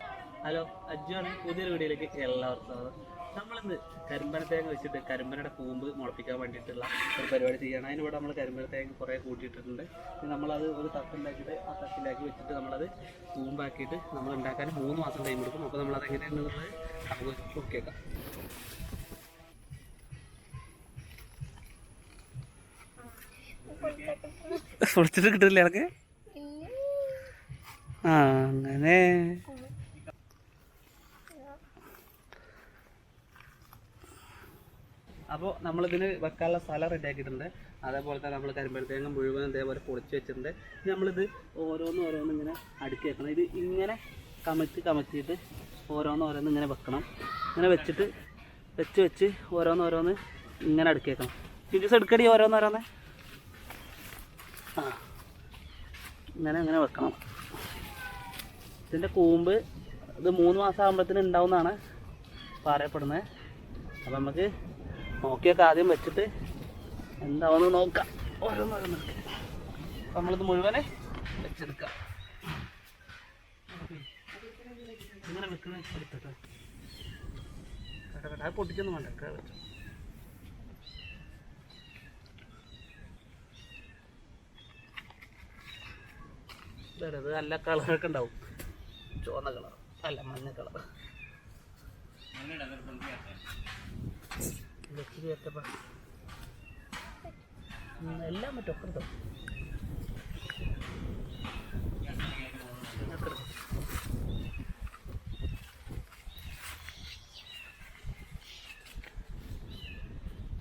Hello അജ്ജുവാണ് പുതിയൊരു വീഡിയോയിലേക്ക് എല്ലാവർക്കും സ്വാഗതം. നമ്മളിന്ന് കരിമ്പന തേങ്ങ വെച്ചിട്ട് കരിമ്പനയുടെ കൂമ്പ് മുളപ്പിക്കാൻ വേണ്ടിയിട്ടുള്ള ഒരു പരിപാടി ചെയ്യണം അതിനിവിടെ നമ്മൾ കരിമ്പന തേങ്ങ കുറേ കൂട്ടിയിട്ടിട്ടുണ്ട്. ഇനി നമ്മളത് ഒരു തട്ടുണ്ടാക്കിയിട്ട് ആ തട്ടിലാക്കി വെച്ചിട്ട് നമ്മളത് കൂമ്പാക്കിയിട്ട് നമ്മൾ ഉണ്ടാക്കാൻ മൂന്ന് മാസം ടൈം എടുക്കും. അപ്പോൾ നമ്മളത് എങ്ങനെയാണെന്നുള്ളത് നമുക്ക് നോക്കിയേക്കാം. പൊളിച്ചിട്ട് കിട്ടില്ല ഇടയ്ക്ക് ആ അങ്ങനെ. അപ്പോൾ നമ്മളിതിന് വെക്കാനുള്ള സ്ഥലം റെഡിയാക്കിയിട്ടുണ്ട് അതേപോലെ തന്നെ നമ്മൾ കരിമ്പഴത്തേങ്ങ മുഴുവൻ ഇതേപോലെ പൊളിച്ച് വെച്ചിട്ടുണ്ട്. ഇനി നമ്മളിത് ഓരോന്ന് ഓരോന്ന് ഇങ്ങനെ അടുക്കി വെക്കണം. ഇത് ഇങ്ങനെ കമറ്റി കമറ്റിയിട്ട് ഓരോന്ന് ഓരോന്ന് ഇങ്ങനെ വെക്കണം. ഇങ്ങനെ വെച്ചിട്ട് വെച്ച് വെച്ച് ഓരോന്ന് ഓരോന്ന് ഇങ്ങനെ അടുക്കി വെക്കണം. ചിഞ്ചസ് എടുക്കടി ഓരോന്ന് ഓരോന്ന്. ആ. ഇങ്ങനെ ഇങ്ങനെ വെക്കണം. ഇതിന്റെ കൂമ്പ് ഇത് മൂന്ന് മാസം ആകുമ്പോഴത്തേന് ഉണ്ടാവുന്നതാണ് പറയപ്പെടുന്നത്. അപ്പം നമുക്ക് നോക്കിയൊക്കെ ആദ്യം വെച്ചിട്ട് എന്താവെന്ന് നോക്കാം. ഓരോന്നോരോന്ന്. നമ്മളിത് മുഴുവനെ വെച്ചെടുക്കാം. ഇങ്ങനെ വെക്കുന്ന എടുത്തിട്ട് കട പൊട്ടിച്ചൊന്നും വേണ്ട. വെച്ചോ. ഇത് നല്ല കളറൊക്കെ ഉണ്ടാവും. ചുവന്ന കളർ അല്ല മഞ്ഞ കളർ എല്ലാം പറ്റും.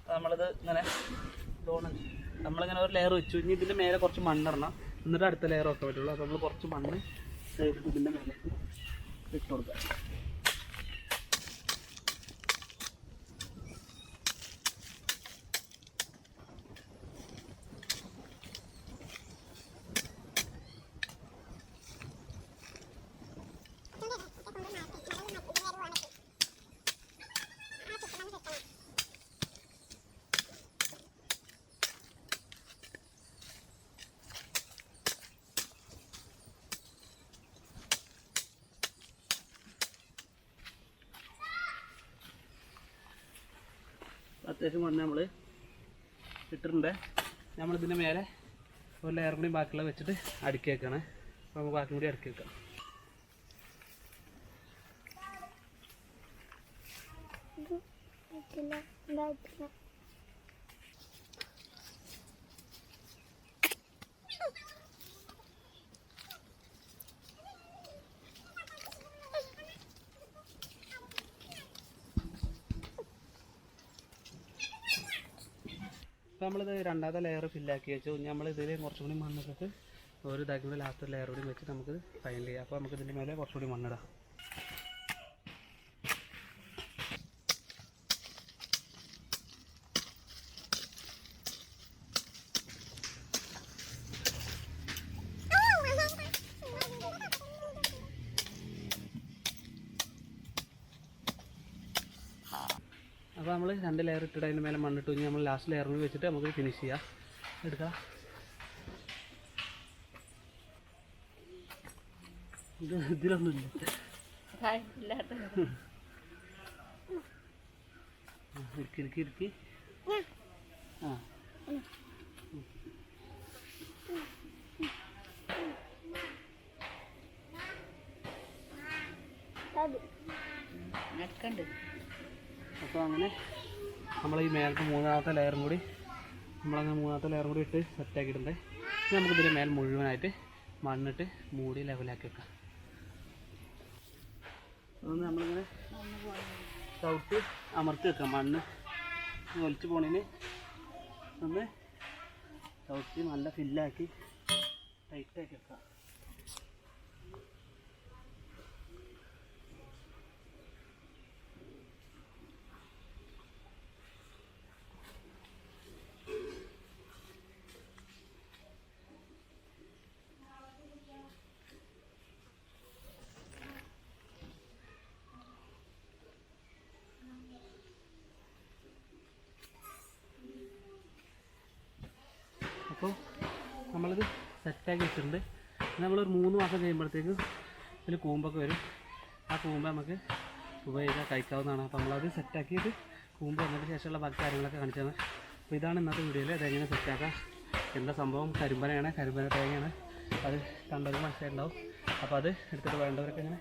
നമ്മളിത് ഇങ്ങനെ ലോണ് നമ്മളിങ്ങനെ ഒരു ലെയർ വെച്ചു. ഇനി ഇതിന്റെ മേലെ കുറച്ച് മണ്ണിടണം. എന്നിട്ട് അടുത്ത ലെയർ ഒക്കെ പറ്റുള്ളൂ. അപ്പോൾ നമ്മൾ കുറച്ച് മണ്ണ് ഇതിന്റെ മേലെ ഇട്ട് കൊടുക്കാം. അത്യാവശ്യം മണ്ണ് നമ്മൾ ഇട്ടിട്ടുണ്ട്. നമ്മളിതിന്റെ മേലെ ഒരു ലെയർ കൂടി ബാക്കിയുള്ള വെച്ചിട്ട് അടുക്കി വെക്കണം. അപ്പോൾ നമുക്ക് ബാക്കി കൂടി അടുക്കി വെക്കാം. അപ്പോൾ നമ്മളിത് രണ്ടാമത്തെ ലെയർ ഫില്ലാക്കി വെച്ചു. നമ്മൾ ഇതിൽ കുറച്ചും കൂടി മണ്ണിട്ടിട്ട് ഒരു ഇതാക്കി ലാസ്റ്റ് ലെയർ കൂടി വെച്ച് നമുക്ക് ഫൈനൽ ചെയ്യാം. അപ്പോൾ നമുക്ക് ഇതിന്റെ മേലെ കുറച്ചുകൂടി മണ്ണിടാം. അപ്പോൾ നമ്മൾ രണ്ട് ലെയർ ഇട്ടിട്ട് അതിന്റെ മേലെ മണ്ണിട്ട് കഴിഞ്ഞ് നമ്മൾ ലാസ്റ്റ് ലെയറിൽ വെച്ചിട്ട് നമുക്ക് ഫിനിഷ് ചെയ്യാം. എടുക്കാം. ഇത് ഇതിലൊന്നുമില്ല ഇറുക്കി ആ. അപ്പോൾ അങ്ങനെ നമ്മൾ ഈ മേലത്തെ മൂന്നാമത്തെ ലെയറും കൂടി നമ്മളങ്ങനെ മൂന്നാമത്തെ ലെയറും കൂടി ഇട്ട് സെറ്റാക്കിയിട്ടുണ്ട് ഇനി നമുക്കിതിന്റെ മേൽ മുഴുവനായിട്ട് മണ്ണിട്ട് മൂടി ലെവലാക്കി വെക്കാം. അതൊന്ന് നമ്മളിങ്ങനെ ചവിട്ട് അമർത്തി വെക്കാം. മണ്ണ് വലിച്ചു പോണതിന് ഒന്ന് ചവിട്ടി നല്ല ഫില്ലാക്കി ടൈറ്റാക്കി വെക്കാം. അപ്പോൾ നമ്മളിത് സെറ്റാക്കി വെച്ചിട്ടുണ്ട്. നമ്മളൊരു മൂന്ന് മാസം കഴിയുമ്പോഴത്തേക്ക് ഇതിൽ കൂമ്പൊക്കെ വരും. ആ കൂമ്പ് നമുക്ക് ഉപയോഗിക്കാൻ കഴിക്കാവുന്നതാണ്. അപ്പോൾ നമ്മളത് സെറ്റാക്കിയിട്ട് കൂമ്പ് വന്നതിന് ശേഷമുള്ള ബാക്കി കാര്യങ്ങളൊക്കെ കാണിച്ചാണ് അപ്പോൾ ഇതാണ് ഇന്നത്തെ വീഡിയോയിൽ അതെങ്ങനെ സെറ്റാക്കാം എന്താ സംഭവം? കരിമ്പനയാണ്. കരിമ്പന തേങ്ങയാണ്. അത് കണ്ടവർക്ക് മനസ്സിലായിട്ടുണ്ടാവും അപ്പോൾ അത് എടുത്തിട്ട് വേണ്ടവരൊക്കെ ഇങ്ങനെ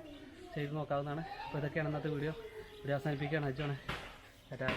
ചെയ്ത് നോക്കാവുന്നതാണ്. അപ്പോൾ ഇതൊക്കെയാണ് ഇന്നത്തെ വീഡിയോ. ഇവിടെ അവസാനിപ്പിക്കുകയാണ്. അച്ഛനാണ് ചേട്ടാ